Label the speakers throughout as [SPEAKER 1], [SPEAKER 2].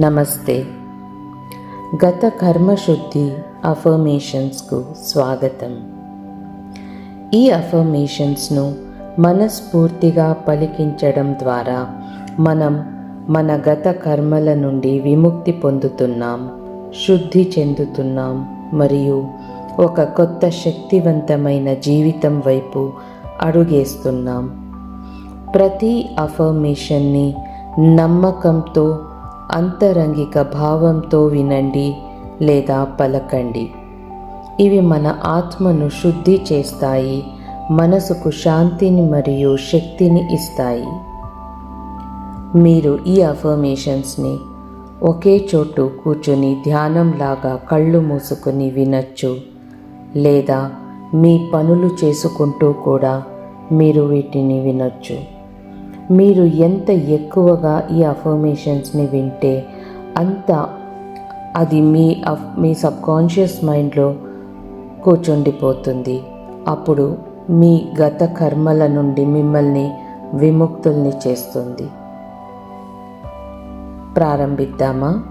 [SPEAKER 1] నమస్తే. గత కర్మశుద్ధి అఫర్మేషన్స్కు స్వాగతం. ఈ అఫర్మేషన్స్ను మనస్ఫూర్తిగా పలికించడం ద్వారా మనం మన గత కర్మల నుండి విముక్తి పొందుతున్నాం శుద్ధి చెందుతున్నాం మరియు ఒక కొత్త శక్తివంతమైన జీవితం వైపు అడుగేస్తున్నాం. ప్రతి అఫర్మేషన్ని నమ్మకంతో అంతరంగిక భావంతో వినండి లేదా పలకండి. ఇవి మన ఆత్మను శుద్ధి చేస్తాయి మనసుకు శాంతిని మరియు శక్తిని ఇస్తాయి. మీరు ఈ అఫర్మేషన్స్ని ఒకే చోటు కూర్చుని ధ్యానంలాగా కళ్ళు మూసుకుని వినొచ్చు. లేదా మీ పనులు చేసుకుంటూ కూడా మీరు వీటిని వినొచ్చు. మీరు ఎంత ఎక్కువగా ఈ అఫర్మేషన్స్ని వింటే అంత అది మీ అఫ్ మీ సబ్కాన్షియస్ మైండ్లో కూర్చుండిపోతుంది. అప్పుడు మీ గత కర్మల నుండి మిమ్మల్ని విముక్తుల్ని చేస్తుంది. ప్రారంభిద్దామా?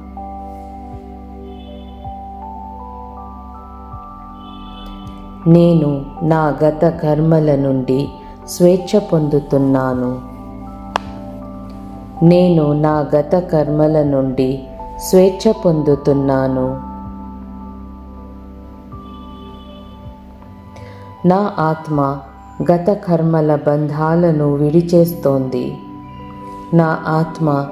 [SPEAKER 1] నేను నా గత కర్మల నుండి స్వేచ్ఛ పొందుతున్నాను. నేను నా గత కర్మల నుండి స్వేచ్ఛ పొందుతున్నాను. నా ఆత్మ గత కర్మల బంధాలను విడిచేస్తోంది. నా ఆత్మ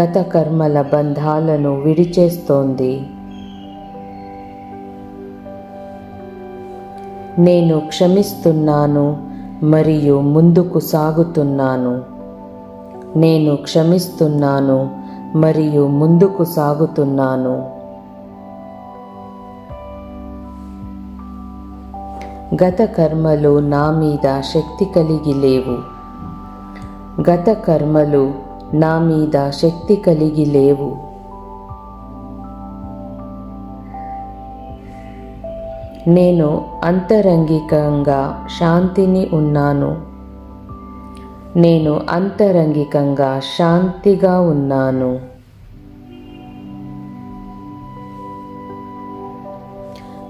[SPEAKER 1] గత కర్మల బంధాలను విడిచేస్తోంది. నేను క్షమిస్తున్నాను మరియు ముందుకు సాగుతున్నాను. నేను క్షమిస్తున్నాను మరియు ముందుకు సాగుతున్నాను. గత కర్మలు నా మీద శక్తి కలిగి లేవు. గత కర్మలు నా మీద శక్తి కలిగి లేవు. నేను అంతరంగికంగా శాంతిని ఉన్నాను. నేను అంతరంగికంగా శాంతిగా ఉన్నాను.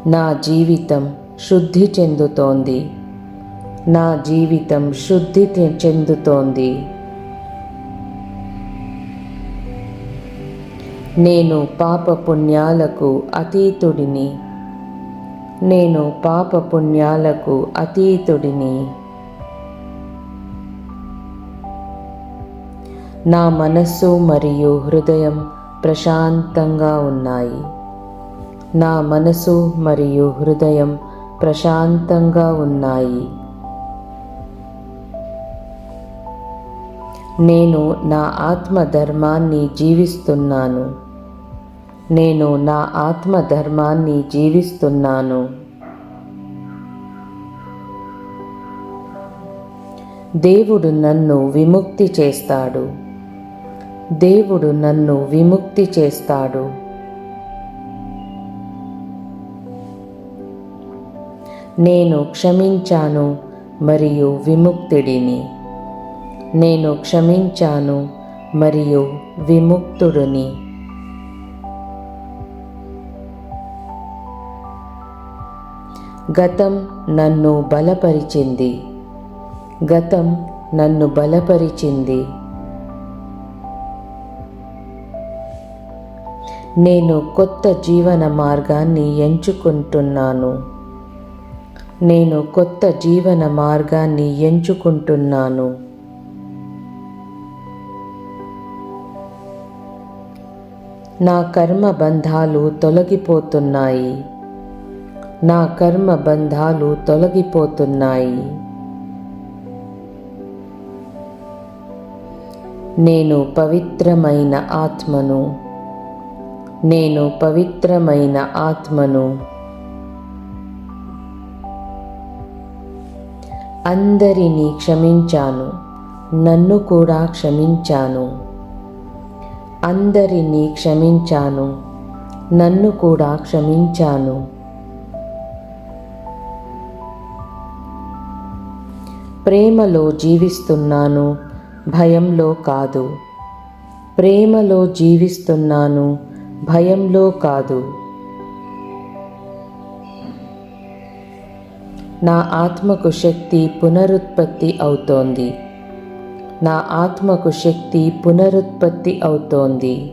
[SPEAKER 1] నా జీవితం శుద్ధి చెందుతోంది. నా జీవితం శుద్ధి చెందుతోంది. నేను పాప పుణ్యాలకు అతీతుడిని. నేను పాప పుణ్యాలకు అతీతుడిని. నా మనస్సు మరియు హృదయం ప్రశాంతంగా ఉన్నాయి. నా మనసు మరియు హృదయం ప్రశాంతంగా ఉన్నాయి. నేను నా ఆత్మ ధర్మాన్ని జీవిస్తున్నాను. నేను నా ఆత్మ ధర్మాన్ని జీవిస్తున్నాను. దేవుడు నన్ను విముక్తి చేస్తాడు. దేవుడు నన్ను విముక్తి చేస్తాడు. నేను క్షమించాను మరియు విముక్తుడిని. నేను క్షమించాను మరియు విముక్తుడిని. గతం నన్ను బలపరిచింది. గతం నన్ను బలపరిచింది. నేను కొత్త జీవన మార్గాన్ని ఎంచుకుంటున్నాను. నేను కొత్త జీవన మార్గాన్ని ఎంచుకుంటున్నాను. నా కర్మ బంధాలు తొలగిపోతున్నాయి. నా కర్మ బంధాలు తొలగిపోతున్నాయి. నేను పవిత్రమైన ఆత్మను నేను పవిత్రమైన ఆత్మను. అందరినీ క్షమించాను నన్ను కూడా క్షమించాను. అందరినీ క్షమించాను నన్ను కూడా క్షమించాను. ప్రేమలో జీవిస్తున్నాను భయంలో కాదు. ప్రేమలో జీవిస్తున్నాను భయంలో కాదు. నా ఆత్మకు శక్తి పునరుత్పత్తి అవుతోంది. నా ఆత్మకు శక్తి పునరుత్పత్తి అవుతోంది.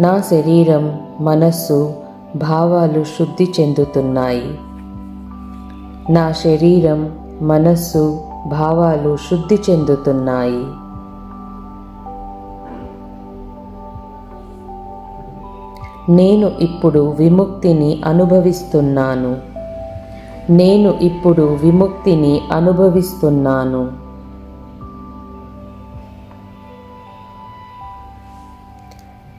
[SPEAKER 1] నా శరీరం మనస్సు భావాలు శుద్ధి చెందుతున్నాయి. నా శరీరం మనస్సు భావాలు శుద్ధి చెందుతున్నాయి. నేను ఇప్పుడు విముక్తిని అనుభవిస్తున్నాను. నేను ఇప్పుడు విముక్తిని అనుభవిస్తున్నాను.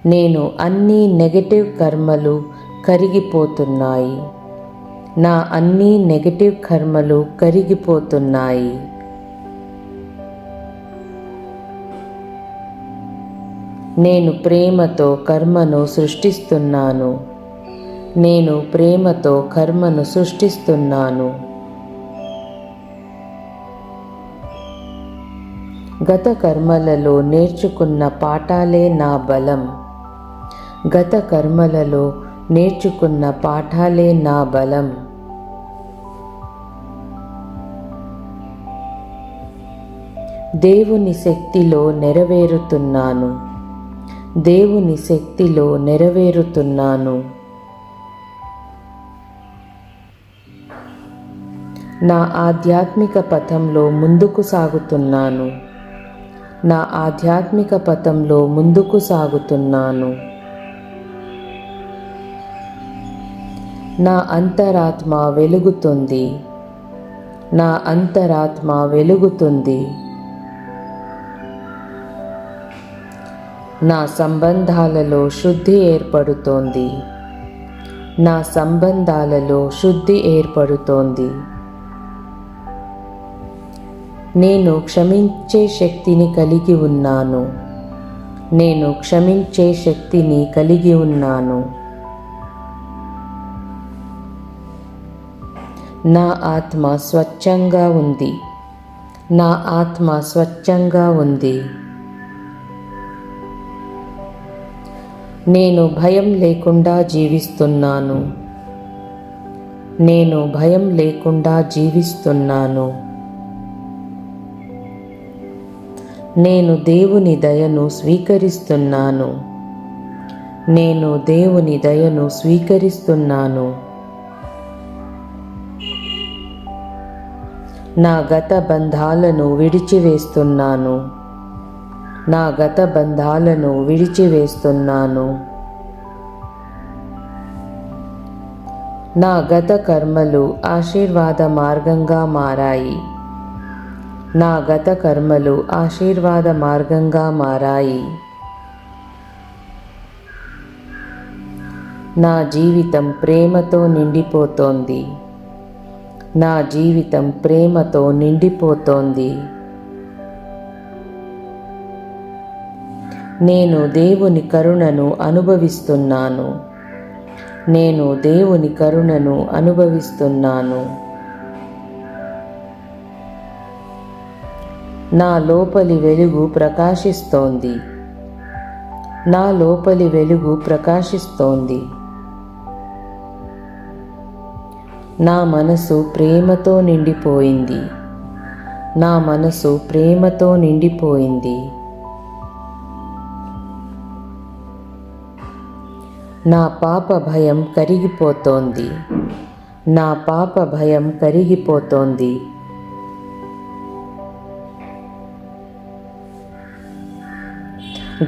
[SPEAKER 1] నేను అన్ని నెగటివ్ కర్మలు కరిగిపోతున్నాయి. నా అన్ని నెగటివ్ కర్మలు కరిగిపోతున్నాయి. నేను ప్రేమతో కర్మను సృష్టిస్తున్నాను. నేను ప్రేమతో కర్మను సృష్టిస్తున్నాను. గత కర్మలలో నేర్చుకున్న పాఠాలే నా బలం. గత కర్మలలో నేర్చుకున్న పాఠాలే నా బలం. దేవుని శక్తిలో నెరవేరుతున్నాను. దేవుని శక్తిలో నెరవేరుతున్నాను. నా ఆధ్యాత్మిక పథంలో ముందుకు సాగుతున్నాను. నా ఆధ్యాత్మిక పథంలో ముందుకు సాగుతున్నాను. నా అంతరాత్మ వెలుగుతుంది. నా అంతరాత్మ వెలుగుతుంది. నా సంబంధాలలో శుద్ధి ఏర్పడుతోంది. నా సంబంధాలలో శుద్ధి ఏర్పడుతోంది. నేను క్షమించే శక్తిని కలిగి ఉన్నాను. నేను క్షమించే శక్తిని కలిగి ఉన్నాను. నా ఆత్మ స్వచ్ఛంగా ఉంది. నా ఆత్మ స్వచ్ఛంగా ఉంది. నేను భయం లేకుండా జీవిస్తున్నాను. నేను భయం లేకుండా జీవిస్తున్నాను. నేను దేవుని దయను స్వీకరిస్తున్నాను. నేను దేవుని దయను స్వీకరిస్తున్నాను. నా గత బంధాలను విడిచివేస్తున్నాను. నా గత బంధాలను విడిచివేస్తున్నాను. నా గత కర్మలు ఆశీర్వాద మార్గంగా మారాయి. నా గత కర్మలు ఆశీర్వాద మార్గంగా మారాయి. నా జీవితం ప్రేమతో నిండిపోతోంది. నా జీవితం ప్రేమతో నిండిపోతోంది. నేను దేవుని కరుణను అనుభవిస్తున్నాను. నేను దేవుని కరుణను అనుభవిస్తున్నాను. నా లోపలి వెలుగు ప్రకాశిస్తోంది. నా లోపలి వెలుగు ప్రకాశిస్తోంది. నా మనసు ప్రేమతో నిండిపోయింది. నా మనసు ప్రేమతో నిండిపోయింది. నా పాప భయం కరిగిపోతోంది. నా పాప భయం కరిగిపోతోంది.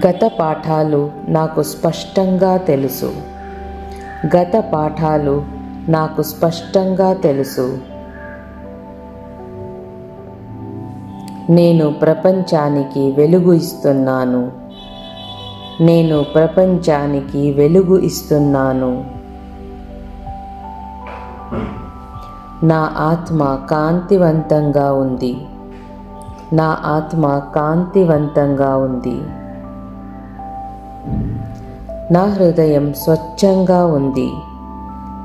[SPEAKER 1] గత పాఠాలు నాకు స్పష్టంగా తెలుసు. గత పాఠాలు నాకు స్పష్టంగా తెలుసు. నేను ప్రపంచానికి వెలుగు ఇస్తున్నాను. నేను ప్రపంచానికి వెలుగు ఇస్తున్నాను. నా ఆత్మ కాంతివంతంగా ఉంది. నా ఆత్మ కాంతివంతంగా ఉంది. నా హృదయం స్వచ్ఛంగా ఉంది.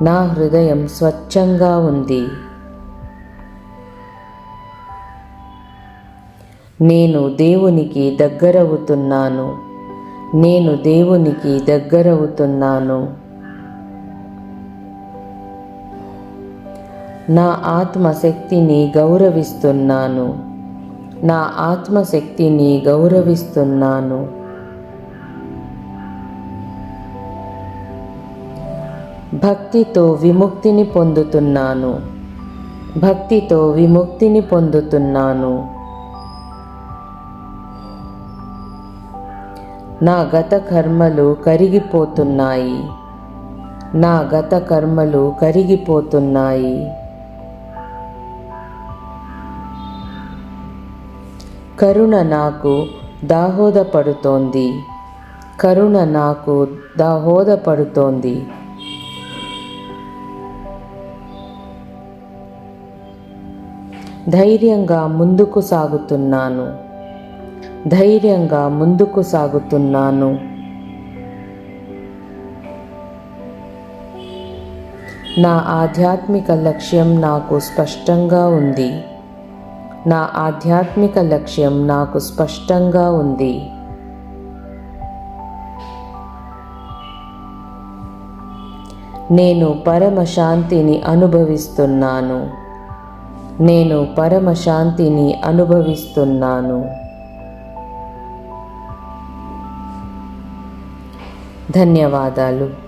[SPEAKER 1] నా హృదయం స్వచ్ఛంగా ఉంది. నేను దేవునికి దగ్గరవుతున్నాను. నేను దేవునికి దగ్గరవుతున్నాను. నా ఆత్మశక్తిని గౌరవిస్తున్నాను. నా ఆత్మశక్తిని గౌరవిస్తున్నాను. భక్తితో విముక్తిని పొందుతున్నాను. భక్తితో విముక్తిని పొందుతున్నాను. నా గత కర్మలు కరిగిపోతున్నాయి. నా గత కర్మలు కరిగిపోతున్నాయి. కరుణ నాకు దాహోదపడుతోంది. కరుణ నాకు దాహోదపడుతోంది. ధైర్యంగా ముందుకు సాగుతున్నాను. ధైర్యంగా ముందుకు సాగుతున్నాను. నా ఆధ్యాత్మిక లక్ష్యం నాకు స్పష్టంగా ఉంది. నా ఆధ్యాత్మిక లక్ష్యం నాకు స్పష్టంగా ఉంది. నేను పరమశాంతిని అనుభవిస్తున్నాను. నేను పరమశాంతిని అనుభవిస్తున్నాను. ధన్యవాదాలు.